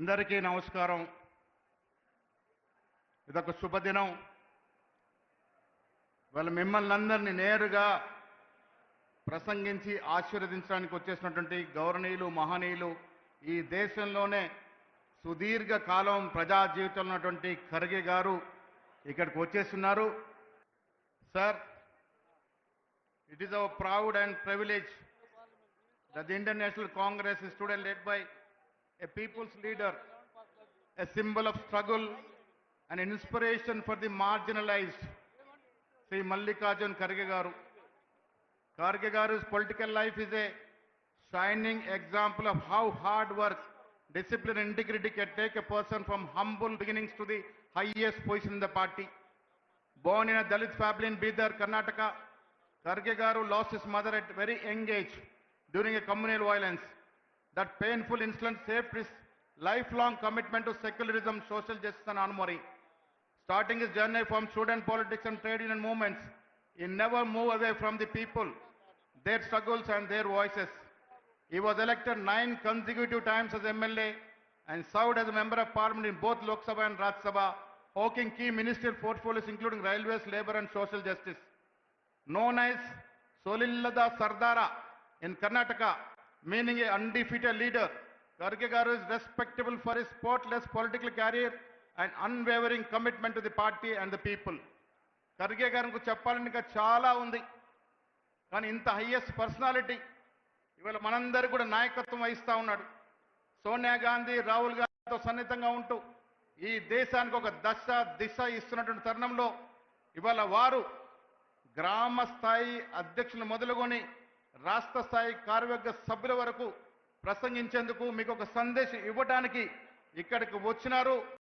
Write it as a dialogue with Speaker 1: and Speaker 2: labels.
Speaker 1: అందరికీ నమస్కారం. ఇదొక శుభదినం. వాళ్ళ మిమ్మల్ని అందరినీ నేరుగా ప్రసంగించి ఆశీర్వదించడానికి వచ్చేసినటువంటి గౌరవనీయులు మహనీయులు ఈ దేశంలోనే సుదీర్ఘ కాలం ప్రజా జీవితంలో ఉన్నటువంటి ఖర్గే గారు ఇక్కడికి వచ్చేస్తున్నారు. Sir it is our proud and privilege that international congress student Congress by a people's leader, a symbol of struggle an inspiration for the marginalized, Sri Mallikarjun Kharge garu. Garu's political life is a shining example of how hard work, discipline and integrity can take a person from humble beginnings to the highest position in the party. Born in a Dalit family in Bidar, Karnataka, Kharge garu lost his mother at very young age during a communal violence. That painful incident saved his lifelong commitment to secularism, social justice and honoring. Starting his journey from student politics and trade union movements, he never moved away from the people, their struggles and their voices. He was elected nine consecutive times as MLA and served as a member of parliament in both Lok Sabha and Rajya Sabha, hawking key ministerial portfolios including railways, labor and social justice. Known as Solillada Sardara in Karnataka, meaning a undefeated leader. Garge Garu is respectable for his spotless political career and unwavering commitment to the party and the people. Kharge గారి చెప్పాలని చాలా ఉంది కానీ ఇంత highest personality ఇవాళ మనందరూ కూడా నాయకత్వం వహిస్తూ ఉన్నాడు సోనియా గాంధీ రాహుల్ గాంధీతో సన్నిహితంగా ఉంటూ ఈ దేశానికి ఒక దశ దిశ ఇస్తున్నటువంటి తరుణంలో ఇవాళ వారు గ్రామ స్థాయి అధ్యక్షులు మొదలుకొని రాష్ట్ర స్థాయి కార్యవర్గ సభ్యుల వరకు ప్రసంగించేందుకు మీకు ఒక సందేశం ఇవ్వడానికి ఇక్కడికి వచ్చినారు.